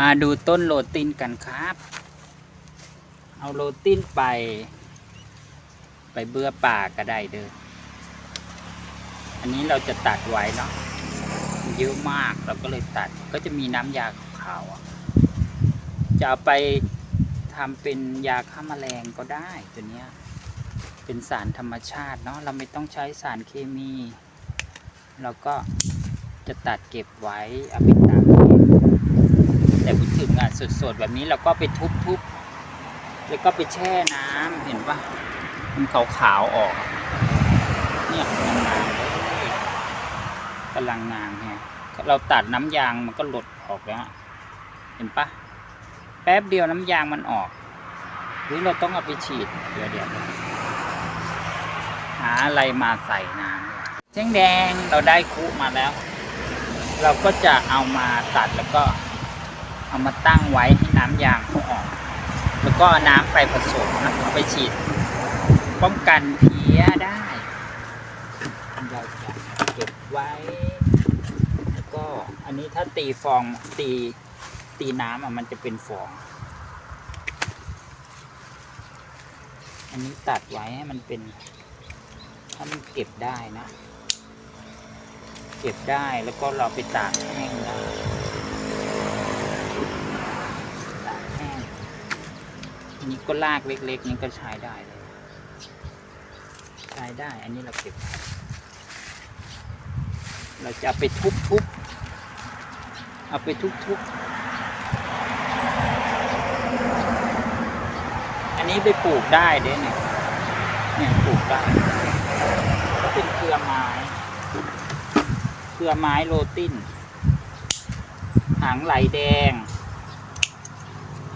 มาดูต้นโรตินกันครับ เอาโรตินไป ไปเบื่อป่าก็ได้เด้อ อันนี้เราจะตัดไว้เนาะมันเยอะมากเราก็เลยตัด ก็จะมีน้ำยาขาวจะเอาไปทำเป็นยาฆ่าแมลงก็ได้ตัวเนี้ย เป็นสารธรรมชาติเนาะ เราไม่ต้องใช้สารเคมี เราก็จะตัดเก็บไว้เอาไปตาก แต่พูดถึงงานสดๆแบบนี้เราก็ไปทุบๆแล้วก็ไปแช่น้ำเห็นปะมันขาวๆออก เนี่ยกำลังงามเลยกำลังงามแฮะเราตัดน้ำยางมันก็หลดออกแล้ว เห็นปะแป๊บเดียวน้ำยางมันออก หรือเราต้องเอาไปฉีดเดี๋ยวเดี๋ยวหาอะไรมาใส่น้ำแจ้งแดงเราได้คุมาแล้ว เราก็จะเอามาตัดแล้วก็ เอามาตั้งไว้ให้น้ำยางเขาออก แล้วก็น้ำไปผสมนะเอาไปฉีด ป้องกันเพี้ยได้เราจะเก็บไว้ แล้วก็อันนี้ถ้าตีฟองตีตีน้ำอะมันจะเป็นฟอง อันนี้ตัดไว้ให้มันเป็นถ้ามันเก็บได้นะ เก็บได้แล้วก็เราไปตากแห้งได้ตากแห้งอั นนี้ก็ลากเล็กๆนี่ก็ใช้ได้เลยใช้ได้ อันนี้เราเก็บ เราจะไปทุบๆเอาไปทุบๆอันนี้ไปปลูกได้เด้เนี่ยเนี่ยปลูกได้ก็เป็นเครือไม้เครือไม้โรตินหางไหลแดง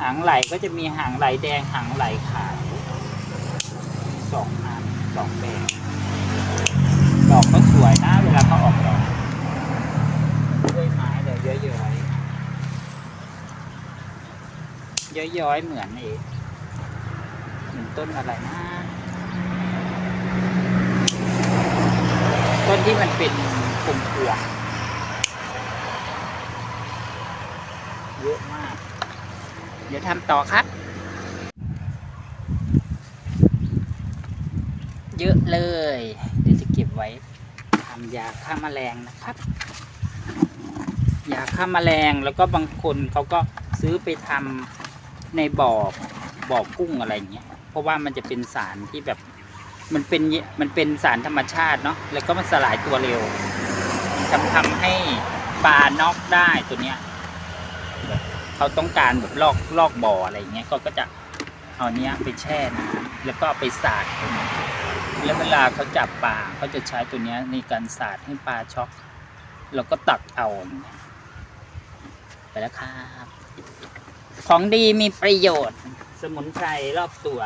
หางไหลก็จะมีหางไหลแดงหางไหลขาวสองอันสองแบบดอกก็สวยนะเวลาเขาออกดอกด้วยไม้เลยย้อยๆย้อยๆเหมือนเองเหมือนต้นอะไรนะต้นที่มันเป็นกลุ่มพวงเยอะมาก เดี๋ยวทำต่อครับ เยอะเลย เดี๋ยวจะเก็บไว้ทำยาฆ่าแมลงนะครับ ยาฆ่าแมลงแล้วก็บางคนเขาก็ซื้อไปทำในบ่อบ่อกุ้งอะไรอย่างเงี้ยเพราะว่ามันจะเป็นสารที่แบบมันเป็นมันเป็นสารธรรมชาติเนาะแล้วก็มันสลายตัวเร็วทำทำให้ปลาน็อกได้ตัวเนี้ย เขาต้องการแบบลอกลอกบ่ออะไรอย่างเงี้ยก็ก็จะเอาเนี้ยไปแช่น้ำแล้วก็ไปสาดตรงนี้แล้วเวลาเขาจับปลาเขาจะใช้ตัวเนี้ยในการสาดให้ปลาช็อกเราก็ตักเอาเงี้ยไปแล้วครับ ของดีมีประโยชน์ สมุนไพรรอบตัว